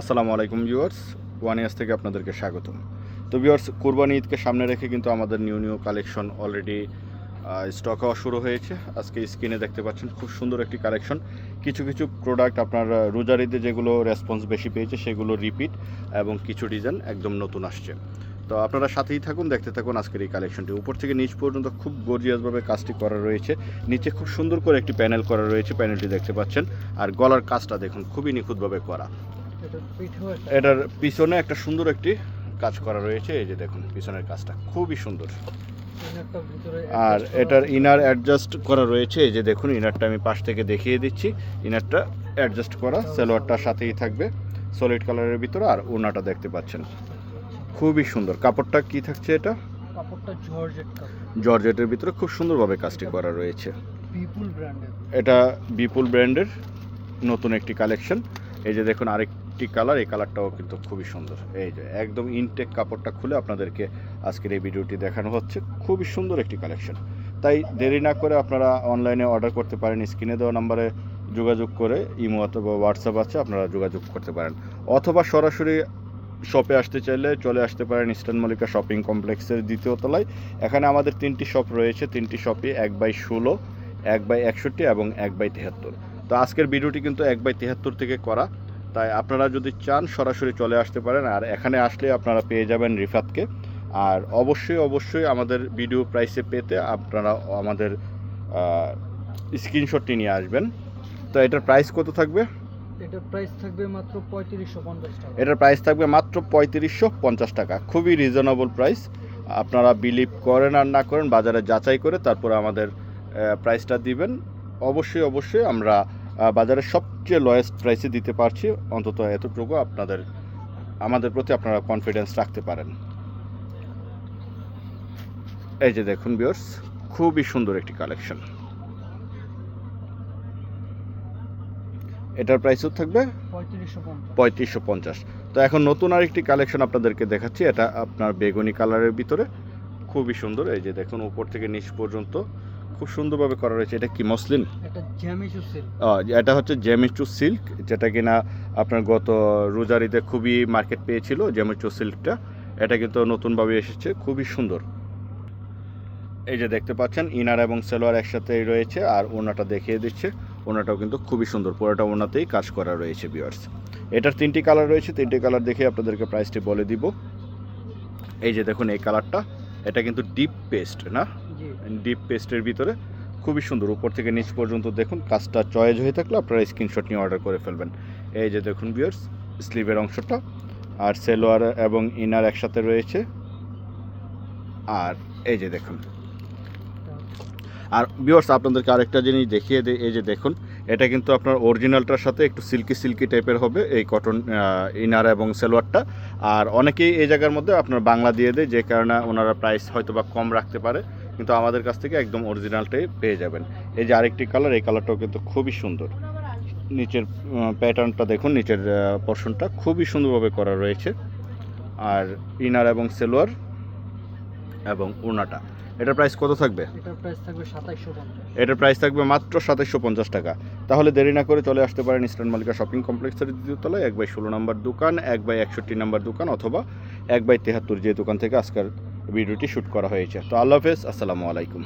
আসসালামু আলাইকুম viewers one years থেকে আপনাদেরকে স্বাগত তো ভিউয়ার্স, কোরবানি ঈদকে সামনে রেখে কিন্তু আমাদের new new collection already stock হওয়া শুরু হয়েছে। আজকে স্ক্রিনে দেখতে পাচ্ছেন খুব সুন্দর একটি কালেকশন। কিছু কিছু প্রোডাক্ট আপনার রোজার ঈদে যেগুলো রেসপন্স বেশি পেয়েছে, সেগুলো রিপিট এবং কিছু ডিজাইন একদম নতুন আসছে। তো আপনারা সাথেই থাকুন, দেখতে থাকুন আজকের এই কালেকশনটি। উপর থেকে নিচ পর্যন্ত খুব গর্জিয়াসভাবে কাজটি করা রয়েছে। নিচে খুব সুন্দর করে একটি প্যানেল করা রয়েছে প্যানেলটি দেখতে পাচ্ছেন। আর গলার কাজটা দেখুন, খুবই নিখুঁতভাবে করা। এটার পিছনে একটা সুন্দর একটি কাজ করা রয়েছে এই যে দেখুন পিছনের কাজটা খুবই সুন্দর। আর এটার ইনার অ্যাডজাস্ট করা রয়েছে এই যে দেখুন ইনারটা আমি পাশ থেকে দেখিয়ে দিচ্ছি। ইনারটা অ্যাডজাস্ট করা সালোয়ারটার সাথেই থাকবে সলিড কালারের ভিতরে আর ওনাটা দেখতে পাচ্ছেন। খুবই সুন্দর। কাপড়টা কি থাকছে এটা? জর্জেটের ভিতরে খুব সুন্দরভাবে কাজটি করা রয়েছে। এটা বিপুল ব্র্যান্ডের নতুন একটি কালেকশন এই যে দেখুন আরেকটি কালার, এই কালারটাও কিন্তু খুবই সুন্দর। এই যে একদম ইনটেক কাপড়টা খুলে আপনাদেরকে আজকের এই ভিডিওটি দেখানো হচ্ছে। খুবই সুন্দর একটি কালেকশন তাই দেরি না করে আপনারা অনলাইনে অর্ডার করতে পারেন, স্ক্রিনে দেওয়া নাম্বারে যোগাযোগ করে ইমো অথবা হোয়াটসঅ্যাপ আছে, আপনারা যোগাযোগ করতে পারেন। অথবা সরাসরি শপে আসতে চাইলে চলে আসতে পারেন ইস্টার্ন মল্লিকা শপিং কমপ্লেক্সের দ্বিতীয় তলায়। এখানে আমাদের তিনটি শপ রয়েছে। তিনটি শপে এক বাই ষোলো, এক বাই একষট্টি এবং এক বাই তেহাত্তর। তো আজকের ভিডিওটি কিন্তু এক বাই তেহাত্তর থেকে করা। তাই আপনারা যদি চান সরাসরি চলে আসতে পারেন আর এখানে আসলে আপনারা পেয়ে যাবেন রিফাতকে। আর অবশ্যই অবশ্যই আমাদের ভিডিও প্রাইসে পেতে আপনারা আমাদের স্ক্রিনশটটি নিয়ে আসবেন। তো এটার প্রাইস কত থাকবে? এটার প্রাইস থাকবে মাত্র পঁয়ত্রিশশো পঞ্চাশ টাকা। এটার প্রাইস থাকবে মাত্র পঁয়ত্রিশশো পঞ্চাশ টাকা। খুবই রিজনেবল প্রাইস। আপনারা বিলিভ করেন আর না করেন বাজারে যাচাই করে তারপরে আমাদের প্রাইসটা দিবেন। অবশ্যই অবশ্যই আমরা আহ, বাজারের সবচেয়ে লয়েস্ট প্রাইসে দিতে পারছি। অন্তত এতটুকু আপনাদের আমাদের প্রতি আপনারা কনফিডেন্স রাখতে পারেন। এই যে দেখুন বিয়ার্স খুবই সুন্দর একটি কালেকশন এটার প্রাইসও থাকবে? পঁয়ত্রিশশো পঞ্চাশ। তো এখন নতুন আরেকটি কালেকশন আপনাদেরকে দেখাচ্ছি। এটা আপনার বেগুনি কালারের ভিতরে। খুবই সুন্দর। এই যে দেখুন উপর থেকে নিচ পর্যন্ত খুব সুন্দরভাবে করা রয়েছে। এটা কি মসলিন? এটা জ্যামিচু সিল্ক। এটা হচ্ছে জ্যামিচু সিল্ক যেটা কিনা আপনার গত রোজারিতে খুবই মার্কেট পেয়েছিল জ্যামিচু সিল্কটা। এটা কিন্তু নতুনভাবে এসেছে খুবই সুন্দর। এই যে দেখতে পাচ্ছেন ইনার এবং সেলোয়ার একসাথেই রয়েছে আর ওনাটা দেখিয়ে দিচ্ছে। ওনাটাও কিন্তু খুবই সুন্দর পুরোটা ওনাতেই কাজ করা রয়েছে বিয়ার্স এটার তিনটি কালার রয়েছে তিনটি কালার দেখে আপনাদেরকে প্রাইসটি বলে দিব। এই যে দেখুন এই কালারটা এটা কিন্তু ডিপ পেস্ট না? ডিপ পেস্টের ভিতরে। খুবই সুন্দর। উপর থেকে নিচ পর্যন্ত দেখুন, কাজটা চয়েজ হয়ে থাকলে আপনারা স্ক্রিনশট নিয়ে অর্ডার করে ফেলবেন। এই যে দেখুন বিয়ার্স স্লিভের অংশটা আর সেলোয়ার এবং ইনার একসাথে রয়েছে। আর এই যে দেখুন। আর বিয়ার্স আপনাদেরকে আরেকটা জিনিস দেখিয়ে দিই, এই যে দেখুন, এটা কিন্তু আপনার অরিজিনালটার সাথে একটু সিল্কি সিল্কি টাইপের হবে, এই কটন ইনার এবং সেলোয়ারটা আর অনেকেই এই জায়গার মধ্যে আপনার বাংলা দিয়ে দেয়, যে কারণে ওনারা প্রাইস হয়তো বা কম রাখতে পারে। কিন্তু আমাদের কাছ থেকে একদম অরিজিনালটাই পেয়ে যাবেন। এই যে আরেকটি কালার এই কালারটাও কিন্তু খুবই সুন্দর। নিচের প্যাটার্নটা দেখুন নিচের পোর্শনটা খুবই সুন্দরভাবে করা রয়েছে। আর ইনার এবং সেলোয়ার এবং ওড়নাটা। এটার প্রাইস কত থাকবে? এটার প্রাইস থাকবে সাতাইশশো পঞ্চাশ। এটার প্রাইস থাকবে মাত্র সাতাইশশো পঞ্চাশ টাকা। তাহলে দেরি না করে চলে আসতে পারেন ইস্টার্ন মালিকা শপিং কমপ্লেক্সের দ্বিতীয় তলায় এক বাই ষোলো নম্বর দোকান এক বাই একষট্টি নম্বর দোকান অথবা এক বাই তেহাত্তর যে দোকান থেকে আজকের ভিডিওটি শ্যুট করা হয়েছে। তো আল্লাহ হাফেজ আসসালামু আলাইকুম।